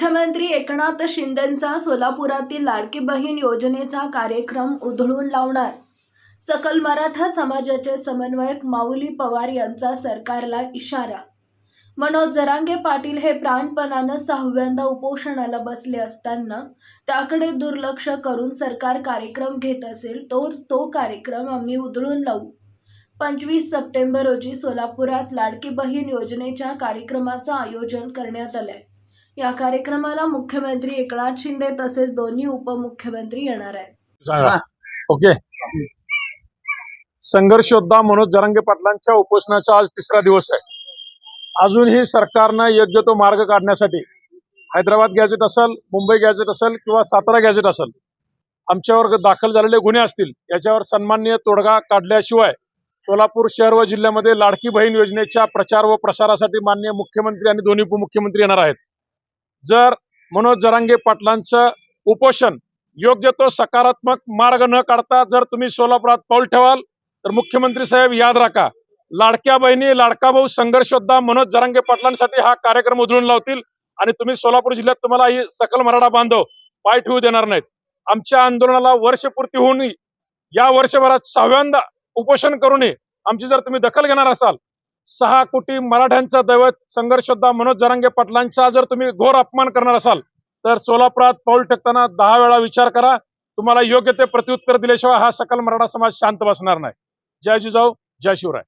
मुख्यमंत्री एकनाथ शिंदेंचा सोलापुरातील लाडकी बहीण योजनेचा कार्यक्रम उधळून लावणार. सकल मराठा समाजाचे समन्वयक माऊली पवार यांचा सरकारला इशारा. मनोज जरांगे पाटील हे प्राणपणानं सहाव्यांदा उपोषणाला बसले असताना त्याकडे दुर्लक्ष करून सरकार कार्यक्रम घेत असेल तो तो कार्यक्रम आम्ही उधळून लावू. पंचवीस सप्टेंबर रोजी सोलापुरात लाडकी बहीण योजनेच्या कार्यक्रमाचं आयोजन करण्यात आलं आहे या कार्यक्रमाला मुख्यमंत्री एकनाथ शिंदे तसेच दोन्ही उपमुख्यमंत्री येणार आहेत. ओके. संघर्ष योद्धा मनोज जरांगे पाटलांच्या उपोषणाचा आज तिसरा दिवस आहे. अजूनही सरकारनं योग्य तो मार्ग काढण्यासाठी हैदराबाद गॅजेट असेल मुंबई गॅजेट असेल किंवा सातारा गॅजेट असेल आमच्यावर दाखल झालेले गुन्हे असतील याच्यावर सन्माननीय तोडगा काढल्याशिवाय सोलापूर शहर व जिल्ह्यामध्ये लाडकी बहीण योजनेच्या प्रचार व प्रसारासाठी माननीय मुख्यमंत्री आणि दोन्ही उपमुख्यमंत्री येणार आहेत. जर मनोज जरांगे पाटलांचं उपोषण योग्य तो सकारात्मक मार्ग न काढता जर तुम्ही सोलापुरात पाऊल ठेवाल तर मुख्यमंत्री साहेब याद राखा लाडक्या बहिणी लाडका भाऊ संघर्ष योद्धा मनोज जरांगे पाटलांसाठी हा कार्यक्रम उधळून लावतील आणि तुम्ही सोलापूर जिल्ह्यात तुम्हाला ही सकल मराठा बांधव पाय ठेवू देणार नाहीत. आमच्या आंदोलनाला वर्षपूर्ती होऊन या वर्षभरात सहाव्यांदा उपोषण करूनही आमची जर तुम्ही दखल घेणार असाल सहा कोटी मराठ्यांचा दैवत संघर्ष मनोज जरांगे पाटलांचा जर तुम्ही घोर अपमान करणार असाल तर सोलापुरात पाऊल टेकताना दहा वेळा विचार करा. तुम्हाला योग्य ते प्रत्युत्तर दिल्याशिवाय हा सकल मराठा समाज शांत बसणार नाही. जय जिजाऊ जय शिवराय.